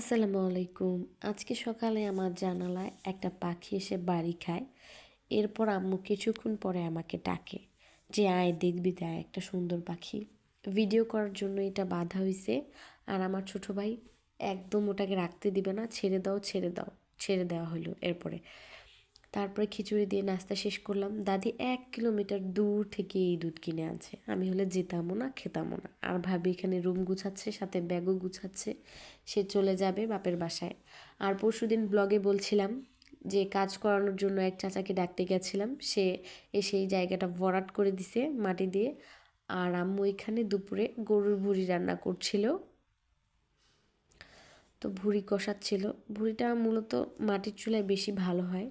আসসালামু আলাইকুম। আজকে সকালে আমার জানালায় একটা পাখি এসে বাড়ি খায়। এরপর আম্মু কিছুক্ষণ পরে আমাকে ডাকে যে, আয়, দেখবি দেয় একটা সুন্দর পাখি। ভিডিও করার জন্য এটা বাধা হয়েছে আর আমার ছোটো ভাই একদম ওটাকে রাখতে দিবে না, ছেড়ে দাও ছেড়ে দাও, ছেড়ে দেওয়া হলো এরপরে। তারপরে খিচুড়ি দিয়ে নাস্তা শেষ করলাম। দাদি এক কিলোমিটার দূর থেকে এই দুধ কিনে আনছে। আমি হলে যেতামও না, খেতামও না। আর ভাবি এখানে রুম গুছাচ্ছে, সাথে ব্যাগও গুছাচ্ছে। সে চলে যাবে বাপের বাসায়। আর পরশু দিন ব্লগে বলছিলাম যে, কাজ করানোর জন্য এক চাচাকে ডাকতে গেছিলাম। সে এসে এই জায়গাটা ভরাট করে দিছে মাটি দিয়ে। আর আম্মু এখানে দুপুরে গরুর ভুড়ি রান্না করছিল। তো ভুড়ি কষাচ্ছিল। ভুড়িটা মূলত মাটির চুলায় বেশি ভালো হয়।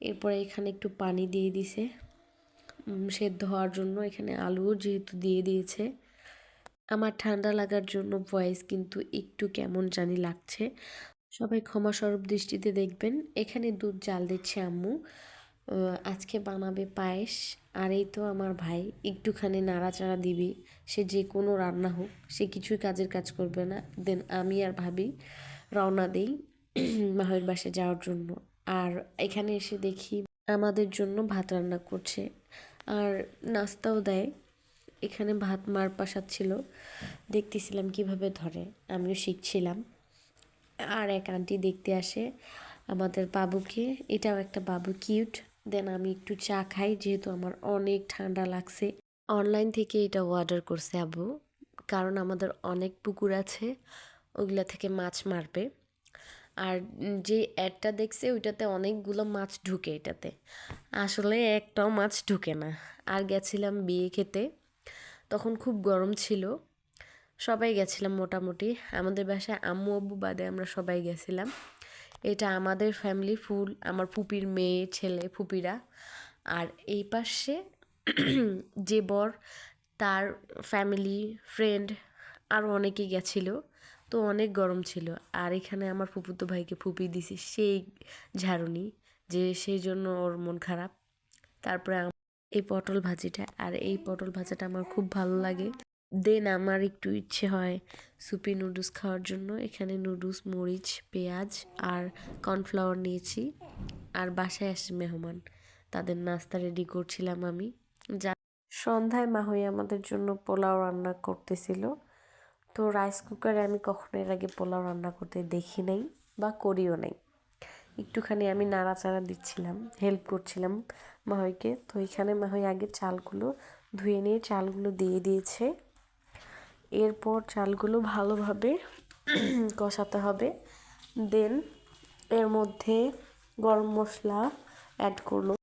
এরপরে এখানে একটু পানি দিয়ে দিছে। সেদ্ধ হওয়ার জন্য এখানে আলুও যেহেতু দিয়ে দিয়েছে। আমার ঠান্ডা লাগার জন্য ভয়েস কিন্তু একটু কেমন জানি লাগছে। সবাই ক্ষমা স্বরূপ দৃষ্টিতে দেখবেন। এখানে দুধ জাল দিচ্ছে আম্মু। আজকে বানাবে পায়েস। আর এই তো আমার ভাই, একটুখানি নাড়াচাড়া দিবি। সে যে কোনো রান্না হোক, সে কিছুই কাজের কাজ করবে না। দেন আমি আর ভাবি রওনা দিই মাহের বাসে যাওয়ার জন্য। আর এখানে এসে দেখি আমাদের জন্য ভাত রান্না করছে। আর নাস্তাও দেয়। এখানে ভাত মার পাশাচ্ছিল দেখতেছিলাম কীভাবে ধরে। আমিও শিখছিলাম। আর এক আন্টি দেখতে আসে আমাদের বাবুকে। এটাও একটা বাবু কিউট। দেন আমি একটু চা খাই, যেহেতু আমার অনেক ঠান্ডা লাগছে। অনলাইন থেকে এটা অর্ডার করছে আবু কারণ আমাদের অনেক পুকুর আছে, ওগুলা থেকে মাছ মারবে। আর যে অ্যাডটা দেখছে, ওইটাতে অনেকগুলো মাছ ঢুকে এটাতে। আসলে একটাও মাছ ঢুকে না। আর গেছিলাম বিয়ে খেতে। তখন খুব গরম ছিল। সবাই গেছিলাম মোটামুটি। আমাদের বাসায় আম্মু আব্বু বাদে আমরা সবাই গেছিলাম। এটা আমাদের ফ্যামিলি ফুল আমার ফুপির মেয়ে, ছেলে, ফুপিরা। আর এই পাশে যে বর, তার ফ্যামিলি ফ্রেন্ড আরও অনেকেই গেছিল। তো অনেক গরম ছিল। আর এখানে আমার ফুপুতো ভাইকে ফুপি দিছি, সেই ঝাড়ুনি, যে সেই জন্য ওর মন খারাপ। তারপরে এই পটল ভাজিটা, আর এই পটল ভাজাটা আমার খুব ভালো লাগে। দেন আমার একটু ইচ্ছে হয় সুপি নুডলস খাওয়ার জন্য। এখানে নুডলস, মরিচ, পেঁয়াজ আর কর্নফ্লাওয়ার নিয়েছি। আর বাসায় আসে মেহমান, তাদের নাস্তা রেডি করছিলাম আমি। যা সন্ধ্যায় মা হয়ে আমাদের জন্য পোলাও রান্না করতেছিল। তো রাইস কুকারে আমি কখনো এর আগে পোলাও রান্না করতে দেখি নাই বা করিও নাই। একটুখানি আমি নাড়াচাড়া দিচ্ছিলাম হেল্প করছিলাম মাহইকে। তো এখানে মাহই আগে চালগুলো ধুয়ে নিয়ে চালগুলো দিয়ে দিয়েছে। এরপর চালগুলো ভালোভাবে কষাতে হবে। দেন এর মধ্যে গরম মশলা অ্যাড করল।